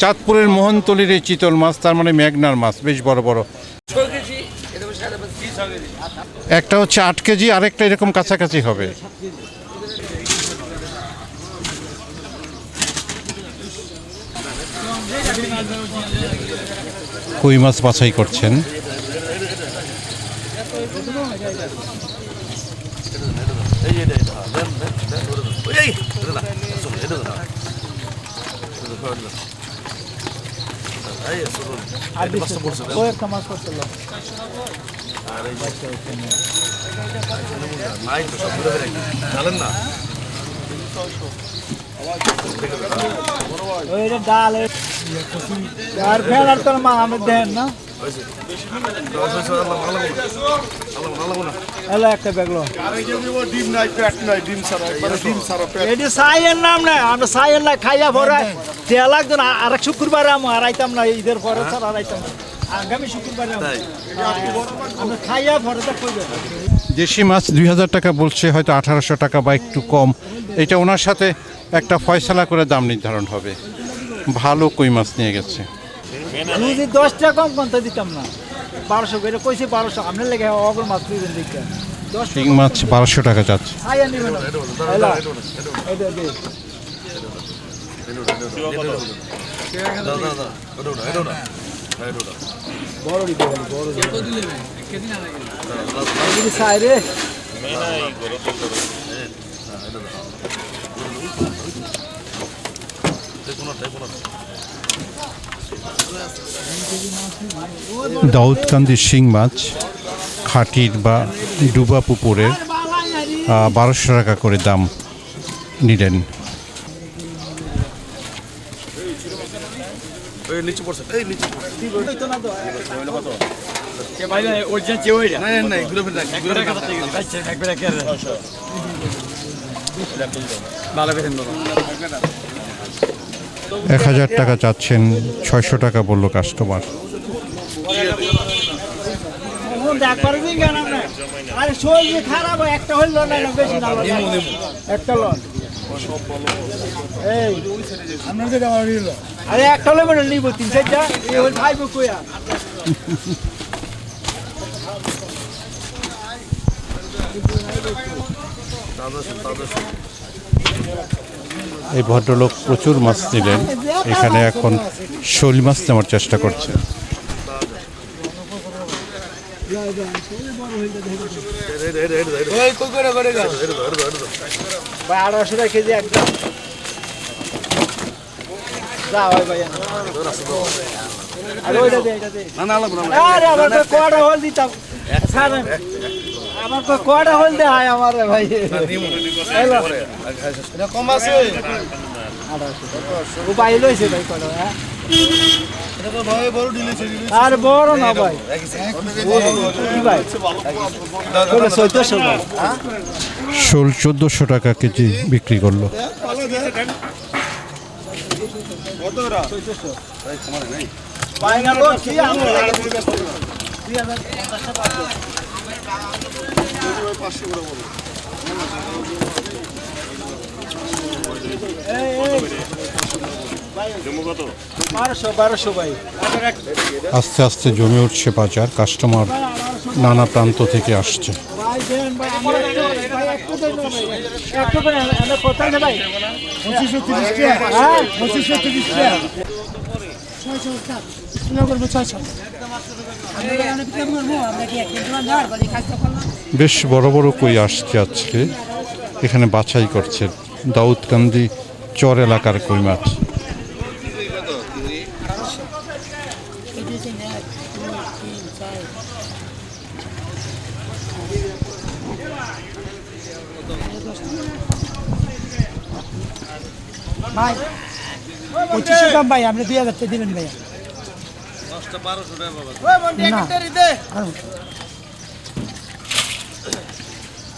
চাঁদপুরের মোহনতলির এই চিতল মাছ, তার মানে মেঘনার মাছ, বেশ বড় বড়। একটা হচ্ছে আট কেজি, আরেকটা এরকম কাছাকাছি হবে। কই মাছ বাছাই করছেন? ওইটা ডাল আর ফেলার তোর মা আমি দেন না। আর শুক্রবারে আমি হারাইতাম না ঈদের পরে স্যার হারাইতাম না। আগামী শুক্রবারে আমরা খাইয়া ভরে দেশি মাছ দুই হাজার টাকা বলছে হয়তো আঠারোশো টাকা বা একটু কম। এটা ওনার সাথে একটা ফয়সালা করে দাম নির্ধারণ হবে। ভালো কই মাছ নিয়ে গেছে। যদি দশ টাকা কম কম তো দিতাম না। বারোশো করে কইছে বারোশো আপনার লেগে অগর মাছ দিবেন দেখতে শিং মাছ বারোশো টাকা যাচ্ছে দাউদকান্দি শিং মাছ খাটির বা ডুবা পুকুরের বারোশো টাকা করে দাম নিলেন। এই এক হাজার টাকা চাচ্ছেন ছয়শো টাকা বলল কাস্টমার এখন দেখ এই ভদ্রলোক প্রচুর মাছ নিলেন। এখানে এখন শোল মাছ নেওয়ার চেষ্টা করছেন ভাই আড়াইশো টাকা কেজি একদম। যা ভাই ভাই আরে ওইটা দে এটা দে না না লাগবে না আরে আমার তো কয়টা হল দিতাম? স্যার আমার তো কয়টা হল দে হায় আমার ভাই? এলো এটা কম আছে? ভাই লইছে ভাই কয়টা হ্যাঁ? আর বড় না ভাই। শোল চোদ্দোশো টাকা কেজি বিক্রি করল। কি বারোশো বারোশো আস্তে আস্তে জমে উঠছে বাজার কাস্টমার নানা প্রান্ত থেকে আসছে। করে বেশ বড় বড় কই আসছে আজকে। এখানে বাছাই করছে দাউদকান্দি চর এলাকার কই মাছ। ভাই পঁচিশশো দাম ভাই আপনি দুই হাজার টাকা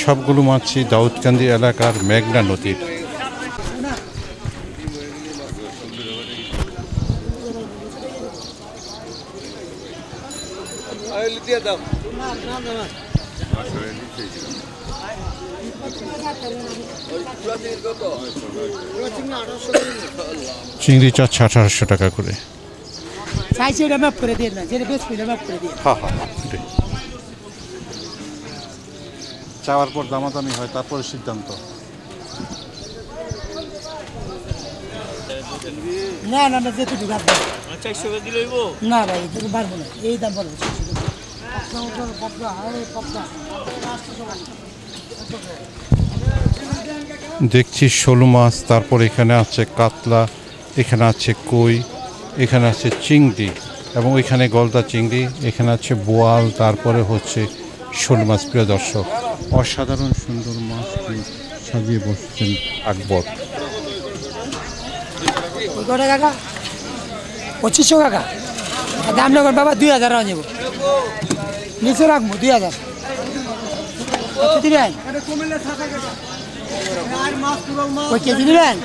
সবগুলো মাছই দাউদকান্দি এলাকার মেঘনা নদীর। চিংড়ি চাচ্ছে আঠারোশো টাকা করে। চাইছি ওটা করে দিয়ে না যেটা বেশ করে দিয়ে হ্যাঁ হ্যাঁ। চাওয়ার পর দামাদামি হয় তারপরে সিদ্ধান্ত। না না না ঢুকার না ভাই না। এই দাম দেখছি শোল মাছ তারপর এখানে আছে কাতলা এখানে আছে কই এখানে আছে চিংড়ি এবং এখানে গলদা চিংড়ি এখানে আছে বোয়াল তারপরে হচ্ছে শোল মাছ প্রিয় দর্শক। অসাধারণ সুন্দর মাছ সাজিয়ে বসছেন। আকবর। ওই কটা কাকা পঁচিশশো কাকা। আর দাম নগর বাবা দুই হাজার যাব নিচে রাখব দুই হাজার। কত দিবেন ওই কেজি নেবেন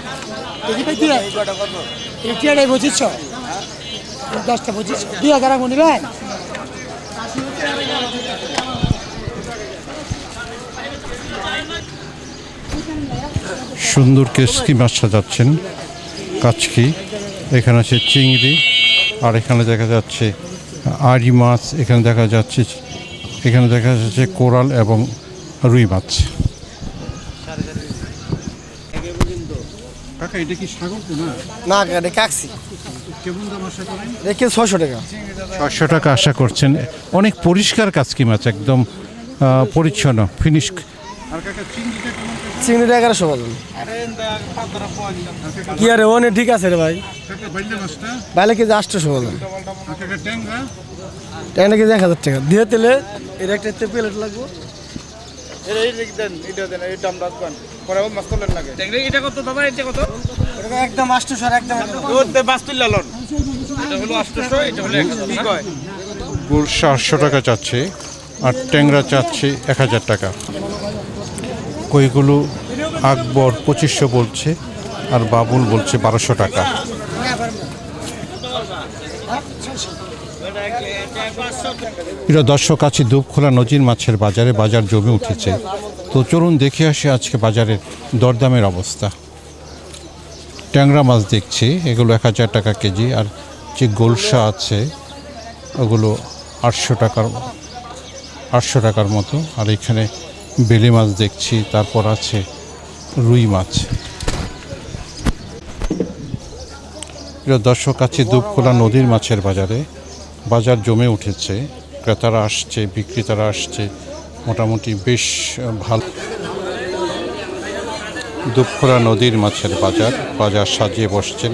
কেজি পাই দিবেন এটাই পঁচিশশো। দশটা পঁচিশশো। দুই হাজার রাখব নেবেন সুন্দর কেসকি মাছ সাজাচ্ছেন কাচকি এখানে আছে চিংড়ি আর এখানে দেখা যাচ্ছে আড়ি মাছ এখানে দেখা যাচ্ছে এখানে দেখা যাচ্ছে কোরাল এবং রুই মাছ। কাকা এটা কি সাগর তো না? না এটা কাকছি কেমন দাম আশা করেন? রেখে ছশো টাকা। ছয়শো টাকা আশা করছেন। অনেক পরিষ্কার কাচকি মাছ একদম পরিচ্ছন্ন ফিনিশ আর কাকা চিংড়িটা এগারোশো বাজন। কি আরে ওনে ঠিক আছে রে ভাই? বাইলে কেজি আটশোশো আর ট্যাংরা কেজি এক হাজার টাকা। দিয়ে তেলে এর একটা প্লেট লাগবো। এটা এই দেন এটা দেন এই দাম রাখবেন পরে আবার মাছ তোলেন লাগে এটা কত? দাদা এটা একদম আটশোশো একদম ওতে মাছ তুললে লন। এটা হলো 800 এটা হলো 1000 কি কয় গুলশা আটশো টাকা চাচ্ছে আর ট্যাংরা চাচ্ছি এক হাজার টাকা। কইগুলো আকবর পঁচিশশো বলছে আর বাবুল বলছে বারোশো টাকা। এটা দর্শক, আছে দুপখোলা নদীর মাছের বাজারে, বাজার জমে উঠেছে। তো চলুন দেখে আসি আজকে বাজারের দরদামের অবস্থা। ট্যাংরা মাছ দেখছি, এগুলো এক হাজার টাকা কেজি, আর যে গোলসা আছে, ওগুলো আটশো টাকার আটশো টাকার মতো। আর এখানে বেলে মাছ দেখছি তারপর আছে রুই মাছ। প্রিয় দর্শক আছে দুপখোলা নদীর মাছের বাজারে বাজার জমে উঠেছে ক্রেতারা আসছে বিক্রেতারা আসছে মোটামুটি বেশ ভালো। দুপখোলা নদীর মাছের বাজার বাজার সাজিয়ে বসছেন।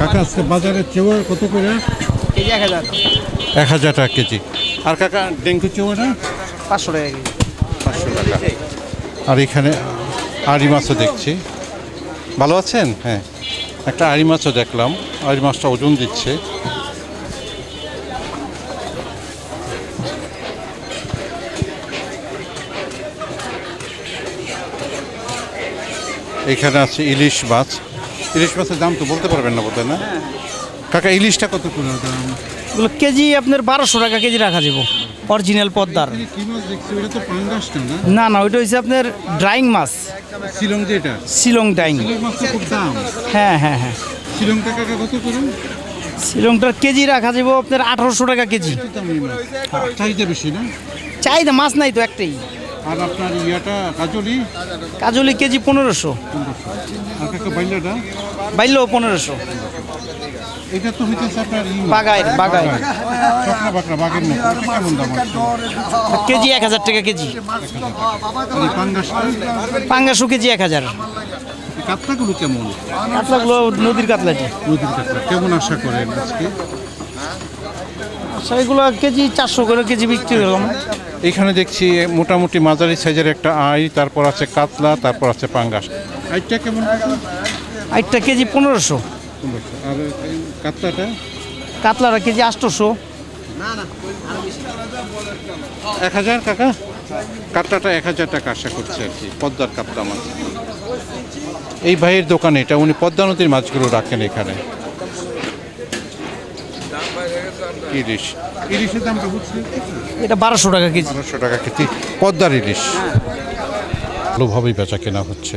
কাকা আজকে বাজারে চেওয়ার কত করে? এক হাজার। এক হাজার টাকা কেজি। আর কাকা ডেঙ্গু চেওয়াটা? পাঁচশো টাকা কেজি। পাঁচশো টাকা। আর এখানে আড়ি মাছও দেখছি। ভালো আছেন? হ্যাঁ। একটা আড়ি মাছও দেখলাম। আড়ি মাছটা ওজন দিচ্ছে। এখানে আছে ইলিশ মাছ। ইলিশ মাছের দাম তো বলতে পারবেন না বোধহয় না? কাকা ইলিশটা কত করে দাম কেজি আপনার বারোশো টাকা কেজি রাখা যাব। অরিজিনাল পদ্মার। না না? ওইটা হচ্ছে আপনার ড্রাইং মাছ। শিলং যেটা শিলং শিলং দাম। হ্যাঁ হ্যাঁ হ্যাঁ। কত করুন শিলংটার কেজি রাখা যাব আপনার আঠারোশো টাকা কেজি। চাহিদা বেশি না? চাহিদা মাছ নাই তো একটাই। আর আপনার ইয়াটা কাজলি? কাজলি কেজি পনেরোশো। আর কাকা পনেরোশো। এটা তো হইতেছে আপনার ই মাছ। বাগায় বাগায় চকরা বাকরা মতো। এটা কেমন দাম কেজি এক হাজার টাকা কেজি। পাঙ্গাশো কেজি এক হাজার। কাতলাগুলো কেমন? কাতলাগুলো নদীর কাতলাটি নদীর কাতলা। কেমন আশা করেন আজকে? আচ্ছা এগুলো কেজি চারশো করে কেজি বিক্রি করলাম এখানে দেখছি মোটামুটি মাঝারি সাইজের একটা আই তারপর আছে কাতলা তারপর আছে পাঙ্গাস। আইটা কেমন? আটটা কেজি পনেরোশো। আর এই কাতলাটা? কাতলারা কেজি আটশোশো। এক হাজার কাকা? কাতলাটা এক হাজার টাকা আশা করছে আর কি পদ্মার কাতলা মাছ। এই ভাইয়ের দোকানে এটা উনি পদ্মা নদীর মাছগুলো রাখেন এখানে। ইলিশ? ইলিশের দামটা এটা বারোশো টাকা কেজি। বারোশো টাকা কেজি পদ্মার ইলিশ। ভালোভাবেই বেচা কেনা হচ্ছে।